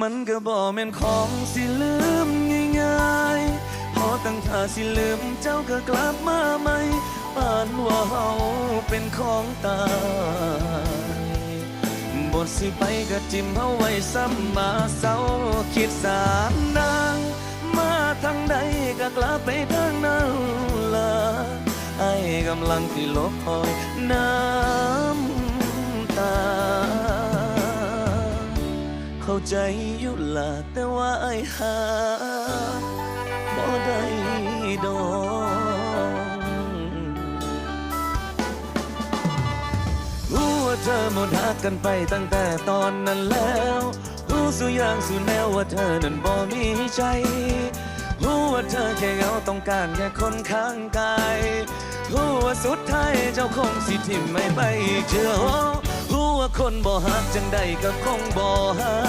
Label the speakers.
Speaker 1: มันก็บ่แม่นของสิลืมง่ายๆ พอตั้งท่าสิลืมเจ้าก็กลับมาใหม่ปานว่าเฮาเป็นของตายบทสิไปก็จิ้มเฮาไว้ซ้ำมาเศร้าคิดสามนางมาทางใดก็กลับไปทางนั้นละไอ้กำลังที่ลบคอยน้ำต ใจอยู่ละแต่ว่าไอ้หาบ่ได้ดอกรู้ว่าเธอหมดหักกันไปตั้งแต่ตอนนั้นแล้วรู้สุอย่างสุแนวว่าเธอนั้นบ่มีใจ รู้ว่าเธอแค่เหงาต้องการแค่คนข้างกายรู้ว่าสุดท้ายเจ้าคงสิทิมไม่ไปเชื่อรู้ว่าคนบ่หักจังใดก็คงบ่หัก